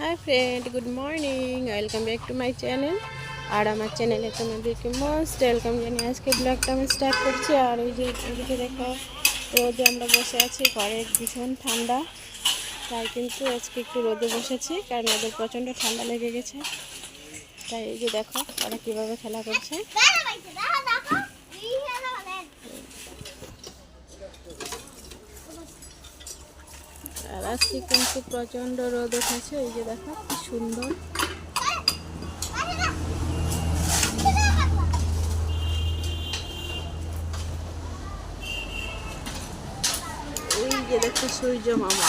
Hi friend good morning welcome back to my channel আর আমার চ্যানেলে তোমাদেরকে মোস্ট ওয়েলকাম জানিয়ে আজকে ব্লগটা আমি স্টার্ট করছি। আর ওই যে এদিকে দেখো, রোদে আমরা বসে আছি। ঘরে ভীষণ ঠান্ডা। তাই কিন্তু আজকে একটু রোদে বসেছি, কারণ ওদের প্রচণ্ড ঠান্ডা লেগে গেছে। তাই এই যে দেখো, ওরা কীভাবে খেলা করছে আর আজকে কিন্তু প্রচণ্ড রোদ উঠেছে। এই যে দেখো, কি সুন্দর। এই যে দেখো সূর্য মামা।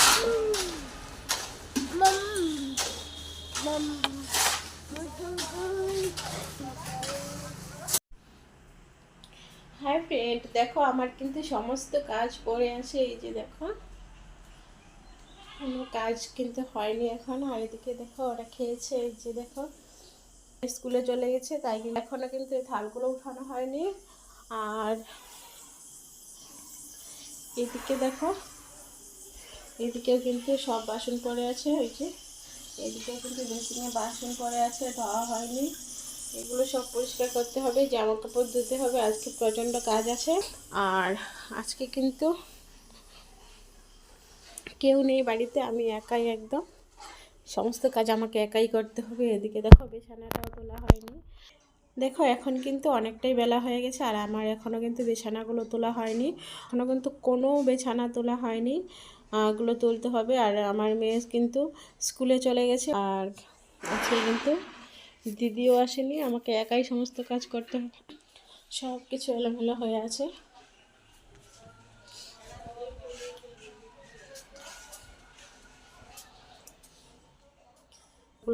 হাই ফ্রেন্ড দেখো আমার কিন্তু সমস্ত কাজ পড়ে আছে, এই যে দেখো। কোনো কাজ কিন্তু হয়নি এখন। আর এদিকে দেখো ওরা খেয়েছে, এই যে দেখো। স্কুলে চলে গেছে, তাই কিন্তু এখনও কিন্তু এই থালগুলো উঠানো হয়নি। আর এদিকে দেখো, এদিকেও কিন্তু সব বাসন পড়ে আছে, ওই যে। এদিকেও কিন্তু বেসিনে বাসন পড়ে আছে, ধোয়া হয়নি। এগুলো সব পরিষ্কার করতে হবে, জামা কাপড় ধুতে হবে, আজকে প্রচণ্ড কাজ আছে। আর আজকে কিন্তু কেউ নেই বাড়িতে, আমি একাই একদম। সমস্ত কাজ আমাকে একাই করতে হবে। এদিকে দেখো বিছানাটাও তোলা হয়নি। দেখো, এখন কিন্তু অনেকটাই বেলা হয়ে গেছে, আর আমার এখনও কিন্তু বিছানাগুলো তোলা হয়নি। এখনও কিন্তু কোনো বিছানা তোলা হয়নি ওগুলো তুলতে হবে। আর আমার মেয়ে কিন্তু স্কুলে চলে গেছে, আর আজকে কিন্তু দিদিও আসেনি। আমাকে একাই সমস্ত কাজ করতে হবে। সব কিছু এলোমেলো হয়ে আছে।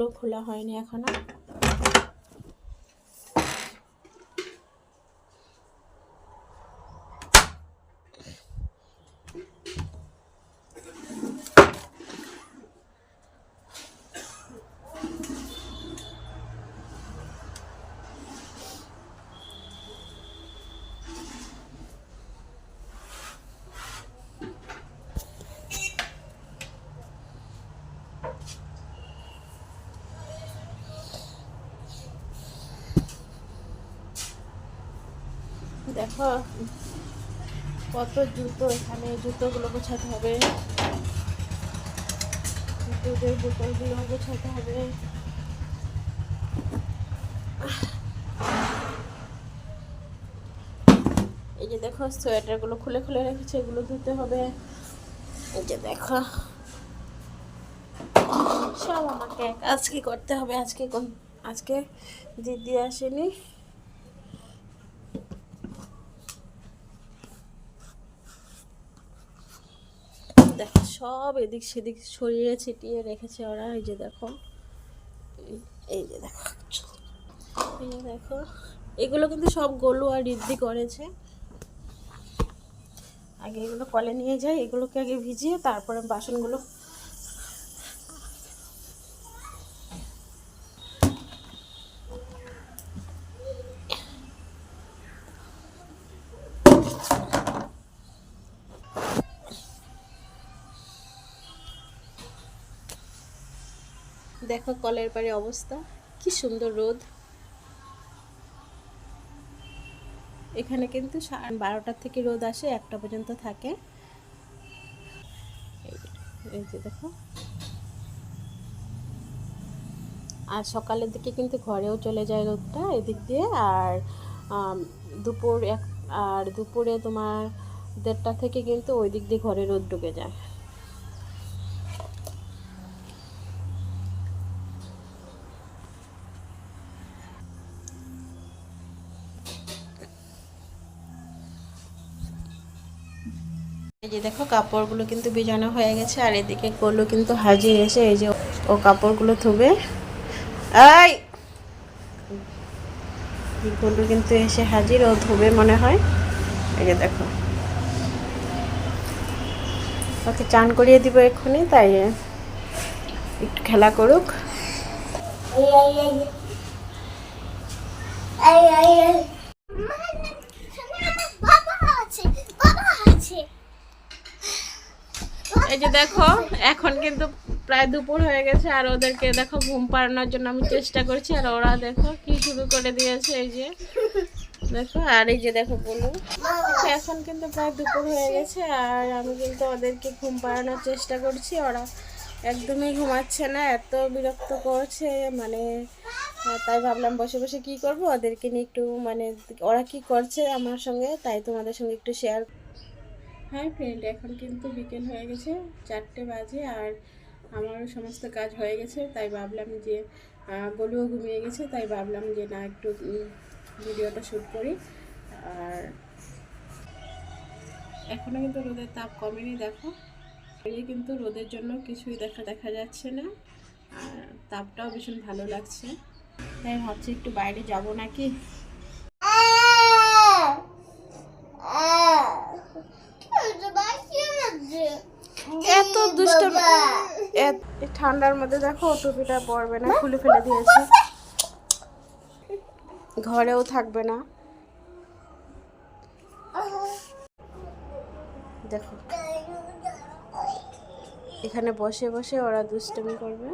খোলা হয়নি এখনও। দেখো কত জুতো এখানে, জুতোগুলো গোছাতে হবে। দুধের বোতলগুলো গোছাতে হবে। এই যে দেখো, সোয়েটারগুলো খুলে খুলে রেখেছে, এগুলো ধুতে হবে। এই যে দেখো, সব আমাকে, আজকে করতে হবে, আজকে আজকে দিদি আসেনি। দেখো সব এদিক সেদিক ছড়িয়ে ছিটিয়ে রেখেছে ওরা। এই যে দেখো। এই- এই যে দেখো। এই যে দেখো। এগুলো কিন্তু সব গোলু আর ঋদ্ধি করেছে। আগে এগুলো কলে নিয়ে যাই, এগুলোকে আগে ভিজিয়ে তারপরে বাসনগুলো দেখো কলের পাড়ে অবস্থা। কি সুন্দর রোদ। এখানে কিন্তু বারোটার থেকে রোদ আসে, একটা পর্যন্ত থাকে। এই যে দেখো। আর সকালের দিকে কিন্তু ঘরেও চলে যায় রোদটা এদিক দিয়ে। আর দুপুর এক আর দুপুরে তোমার দেড়টা থেকে কিন্তু ওই দিক দিয়ে ঘরে রোদ ঢুকে যায়। এই যে দেখো, কাপড়গুলো কিন্তু ভিজানো হয়ে গেছে, আর এদিকে গোলু কিন্তু হাজির এসে এই যে ও কাপড়গুলো ধুবে। এই! গোলু কিন্তু এসে হাজির, ও ধুবে মনে হয়। এই যে দেখো। ওকে চান করিয়ে দিব এক্ষুনি, তাই একটু খেলা করুক। এই যে দেখো, এখন কিন্তু প্রায় দুপুর হয়ে গেছে আর ওদেরকে দেখো ঘুম পাড়ানোর জন্য আমি চেষ্টা করছি আর ওরা দেখো কি শুরু করে দিয়েছে এই যে। দেখো, আর এই যে দেখো বলুন এখন কিন্তু প্রায় দুপুর হয়ে গেছে আর আমি কিন্তু ওদেরকে ঘুম পাড়ানোর চেষ্টা করছি। ওরা একদমই ঘুমাচ্ছে না, এত বিরক্ত করছে মানে তাই ভাবলাম বসে বসে কি করব? ওদেরকে নিয়ে একটু মানে ওরা কি করছে আমার সঙ্গে, তাই তোমাদের সঙ্গে একটু শেয়ার হাই ফ্রেন্ড এখন কিন্তু বিকেল হয়ে গেছে, চারটে বাজে আর আমারও সমস্ত কাজ হয়ে গেছে, তাই ভাবলাম যে গলুও ঘুমিয়ে গেছে, তাই ভাবলাম যে না একটু ভিডিওটা শ্যুট করি। আর এখনও কিন্তু রোদের তাপ কমেনি, দেখো। এই কিন্তু রোদের জন্য কিছুই দেখা দেখা যাচ্ছে না, আর তাপটাও ভীষণ ভালো লাগছে। তাই ভাবছি একটু বাইরে যাব নাকি? এত দুষ্ট ঠান্ডার মধ্যে দেখো, টুপিটা পরবে না, খুলে ফেলে দিয়েছে। ঘরেও থাকবে না। দেখো। এখানে বসে বসে ওরা দুষ্টমি করবে।